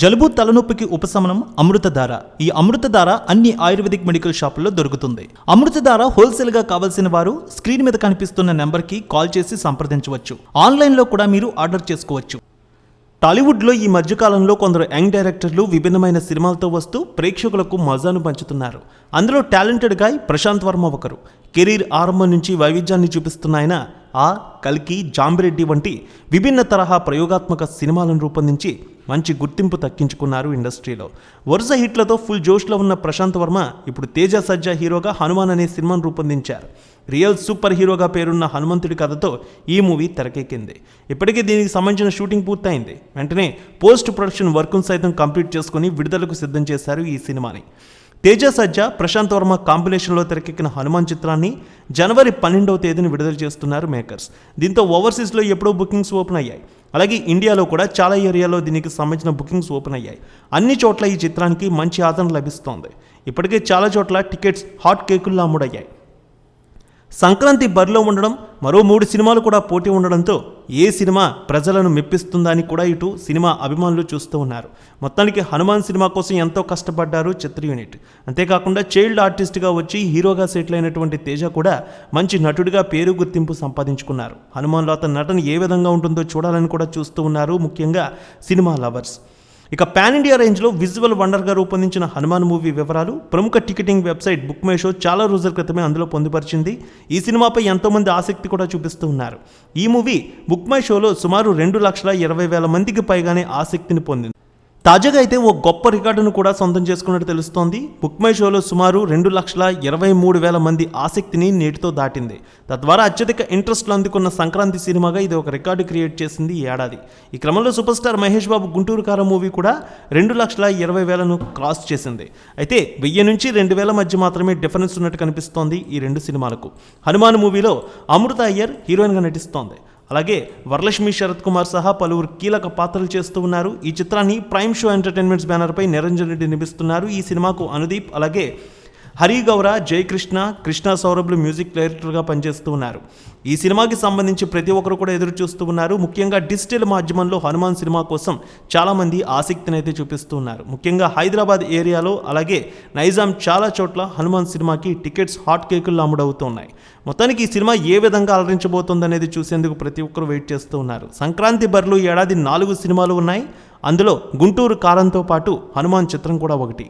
జలుబు తలనొప్పికి ఉపశమనం అమృతధార. ఈ అమృతధార అన్ని ఆయుర్వేదిక్ మెడికల్ షాపుల్లో దొరుకుతుంది. అమృతధార హోల్సేల్గా కావాల్సిన వారు స్క్రీన్ మీద కనిపిస్తున్న నెంబర్కి కాల్ చేసి సంప్రదించవచ్చు. ఆన్లైన్లో కూడా మీరు ఆర్డర్ చేసుకోవచ్చు. టాలీవుడ్లో ఈ మధ్యకాలంలో కొందరు యంగ్ డైరెక్టర్లు విభిన్నమైన సినిమాలతో వస్తూ ప్రేక్షకులకు మజాను పంచుతున్నారు. అందులో టాలెంటెడ్ గాయ్ ప్రశాంత్ వర్మ ఒకరు. కెరీర్ ఆరంభం నుంచి వైవిధ్యాన్ని చూపిస్తున్న ఆయన ఆ కల్కి జాంబిరెడ్డి వంటి విభిన్న తరహా ప్రయోగాత్మక సినిమాలను రూపొందించి మంచి గుర్తింపు దక్కించుకున్నారు ఇండస్ట్రీలో. వరుస హిట్లతో ఫుల్ జోష్లో ఉన్న ప్రశాంత్ వర్మ ఇప్పుడు తేజ సజ్జా హీరోగా హనుమాన్ అనే సినిమాను రూపొందించారు. రియల్ సూపర్ హీరోగా పేరున్న హనుమంతుడి కథతో ఈ మూవీ తెరకెక్కింది. ఇప్పటికే దీనికి సంబంధించిన షూటింగ్ పూర్తయింది. వెంటనే పోస్ట్ ప్రొడక్షన్ వర్క్ను సైతం కంప్లీట్ చేసుకుని విడుదలకు సిద్ధం చేశారు ఈ సినిమాని. తేజ సజ్జా ప్రశాంత్ వర్మ కాంబినేషన్లో తెరకెక్కిన హనుమాన్ చిత్రాన్ని జనవరి పన్నెండవ తేదీని విడుదల చేస్తున్నారు మేకర్స్. దీంతో ఓవర్సీస్లో ఎప్పుడో బుకింగ్స్ ఓపెన్ అయ్యాయి. అలాగే ఇండియాలో కూడా చాలా ఏరియాలో దీనికి సంబంధించిన బుకింగ్స్ ఓపెన్ అయ్యాయి. అన్ని చోట్ల ఈ చిత్రానికి మంచి ఆదరణ లభిస్తోంది. ఇప్పటికే చాలా చోట్ల టికెట్స్ హాట్ కేకుల్లో అమ్ముడయ్యాయి. సంక్రాంతి బరిలో ఉండడం మరో మూడు సినిమాలు కూడా పోటీ ఉండడంతో ఏ సినిమా ప్రజలను మెప్పిస్తుందా అని కూడా ఇటు సినిమా అభిమానులు చూస్తూ ఉన్నారు. మొత్తానికి హనుమాన్ సినిమా కోసం ఎంతో కష్టపడ్డారు చిత్ర యూనిట్. అంతేకాకుండా చైల్డ్ ఆర్టిస్ట్గా వచ్చి హీరోగా సెటిల్ అయినటువంటి తేజ కూడా మంచి నటుడిగా పేరు గుర్తింపు సంపాదించుకున్నారు. హనుమాన్లో అతని నటన ఏ విధంగా ఉంటుందో చూడాలని కూడా చూస్తూ ఉన్నారు ముఖ్యంగా సినిమా లవర్స్. ఇక పాన్ ఇండియా రేంజ్లో విజువల్ వండర్గా రూపొందించిన హనుమాన్ మూవీ వివరాలు ప్రముఖ ticketing website book my show చాలా రోజుల క్రితమే అందులో పొందుపరిచింది. ఈ సినిమాపై ఎంతోమంది ఆసక్తి కూడా చూపిస్తూ ఉన్నారు. ఈ మూవీ బుక్ మై షోలో సుమారు రెండు లక్షల ఇరవై వేల మందికి పైగానే ఆసక్తిని పొందింది. తాజాగా అయితే ఓ గొప్ప రికార్డును కూడా సొంతం చేసుకున్నట్టు తెలుస్తోంది. బుక్ మై షోలో సుమారు రెండు లక్షల ఇరవై మూడు వేల మంది ఆసక్తిని నేటితో దాటింది. తద్వారా అత్యధిక ఇంట్రెస్ట్లు అందుకున్న సంక్రాంతి సినిమాగా ఇది ఒక రికార్డు క్రియేట్ చేసింది ఈ ఏడాది. ఈ క్రమంలో super star Mahesh Babu Guntur Kaaram movie కూడా రెండు లక్షల ఇరవై వేలను క్రాస్ చేసింది. అయితే వెయ్యి నుంచి రెండు వేల మధ్య మాత్రమే డిఫరెన్స్ ఉన్నట్టు కనిపిస్తోంది ఈ రెండు సినిమాలకు. హనుమాన్ మూవీలో అమృత అయ్యర్ హీరోయిన్గా నటిస్తోంది. అలాగే వరలక్ష్మి శరత్ కుమార్ సహా పలువురు కీలక పాత్రలు చేస్తూ ఉన్నారు. ఈ చిత్రాన్ని ప్రైమ్ షో ఎంటర్టైన్మెంట్స్ బ్యానర్పై నిరంజన్ రెడ్డి నిర్మిస్తున్నారు ఈ సినిమాకు అనుదీప్ అలాగే హరి గౌర జయకృష్ణ కృష్ణ సౌరభ్లు మ్యూజిక్ డైరెక్టర్గా పనిచేస్తూ ఉన్నారు. ఈ సినిమాకి సంబంధించి ప్రతి ఒక్కరు కూడా ఎదురు చూస్తూ ఉన్నారు. ముఖ్యంగా డిజిటల్ మాధ్యమంలో హనుమాన్ సినిమా కోసం చాలామంది ఆసక్తిని అయితే చూపిస్తూ ఉన్నారు. ముఖ్యంగా హైదరాబాద్ ఏరియాలో అలాగే నైజాం చాలా చోట్ల హనుమాన్ సినిమాకి టికెట్స్ హాట్ కేకుల్లో అమ్ముడవుతున్నాయి మొత్తానికి ఈ సినిమా ఏ విధంగా అలరించబోతుంది అనేది చూసేందుకు ప్రతి ఒక్కరు వెయిట్ చేస్తూ ఉన్నారు. సంక్రాంతి బరిలో ఏడాది నాలుగు సినిమాలు ఉన్నాయి. అందులో గుంటూరు కారంతో పాటు హనుమాన్ చిత్రం కూడా ఒకటి.